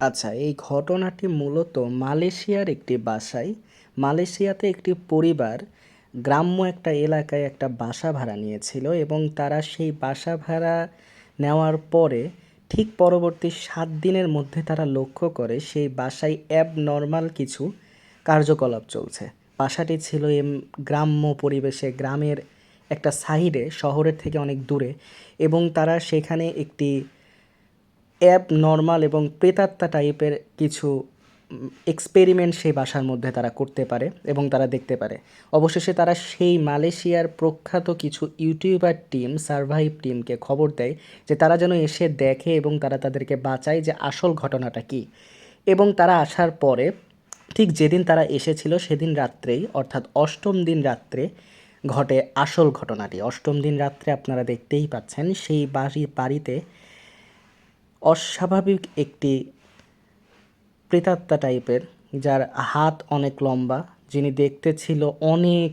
আচ্ছা এই ঘটনাটি মূলত মালয়েশিয়ার একটি বাসায়। মালয়েশিয়াতে একটি পরিবার গ্রাম্য একটা এলাকায় একটা বাসা ভাড়া নিয়েছিল এবং তারা সেই বাসা ভাড়া নেওয়ার পরে ঠিক পরবর্তী সাত দিনের মধ্যে তারা লক্ষ্য করে সেই বাসায় অ্যাবনর্মাল কিছু কার্যকলাপ চলছে। বাসাটি ছিল এম, গ্রাম্য পরিবেশে, গ্রামের একটা সাইডে, শহরের থেকে অনেক দূরে এবং তারা সেখানে একটি অ্যাব নর্মাল এবং প্রেতাত্মা টাইপের কিছু এক্সপেরিমেন্ট সেই বাসার মধ্যে তারা করতে পারে এবং তারা দেখতে পারে। অবশেষে তারা সেই মালয়েশিয়ার প্রখ্যাত কিছু ইউটিউবার টিম সার্ভাইভ টিমকে খবর দেয় যে তারা যেন এসে দেখে এবং তারা তাদেরকে বাঁচায় যে আসল ঘটনাটা কী। এবং তারা আসার পরে, ঠিক যেদিন তারা এসেছিল সেদিন রাত্রেই, অর্থাৎ অষ্টম দিন রাত্রে ঘটে আসল ঘটনাটি। অষ্টম দিন রাত্রে আপনারা দেখতেই পাচ্ছেন, সেই বাড়ি, বাড়িতে অস্বাভাবিক একটি প্রেতাত্মা টাইপের, যার হাত অনেক লম্বা, যিনি দেখতে ছিল অনেক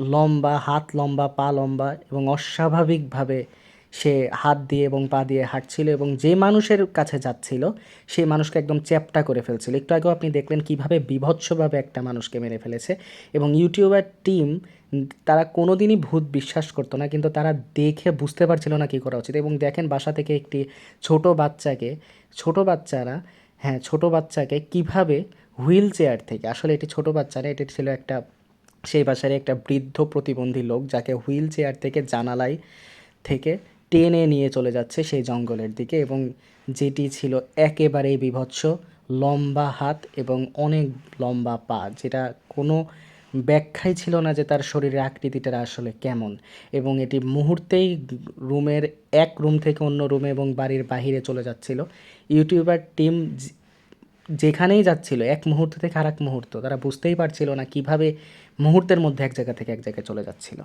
লম্বা, হাত লম্বা, পা লম্বা এবং অস্বাভাবিকভাবে সে হাত দিয়ে এবং পা দিয়ে হাঁটছিল এবং যে মানুষের কাছে যাচ্ছিল সেই মানুষকে একদম চ্যাপটা করে ফেলছিল। একটু আগেও আপনি দেখলেন কীভাবে বিভৎসভাবে একটা মানুষকে মেরে ফেলেছে এবং ইউটিউবার টিম তারা কোনো দিনই ভূত বিশ্বাস করতো না, কিন্তু তারা দেখে বুঝতে পারছিল না কী করা উচিত। এবং দেখেন বাসা থেকে একটি ছোট বাচ্চাকে, ছোট বাচ্চারা হ্যাঁ ছোট বাচ্চাকে কীভাবে হুইল চেয়ার থেকে, আসলে এটি ছোট বাচ্চা না, এটি ছিল একটা, সেই বাসার একটা বৃদ্ধ প্রতিবন্ধী লোক যাকে হুইল চেয়ার থেকে জানালায় থেকে টেনে নিয়ে চলে যাচ্ছে সেই জঙ্গলের দিকে এবং যেটি ছিল একেবারেই বীভৎস, লম্বা হাত এবং অনেক লম্বা পা, যেটা কোনো ব্যাখ্যাই ছিল না যে তার শরীরের আকৃতিটা আসলে কেমন। এবং এটি মুহূর্তেই রুমের এক রুম থেকে অন্য রুমে এবং বাড়ির বাহিরে চলে যাচ্ছিল। ইউটিউবার টিম যেখানেই যাচ্ছিল, এক মুহূর্ত থেকে আর এক মুহূর্ত, তারা বুঝতেই পারছিল না কীভাবে মুহূর্তের মধ্যে এক জায়গা থেকে এক জায়গায় চলে যাচ্ছিল।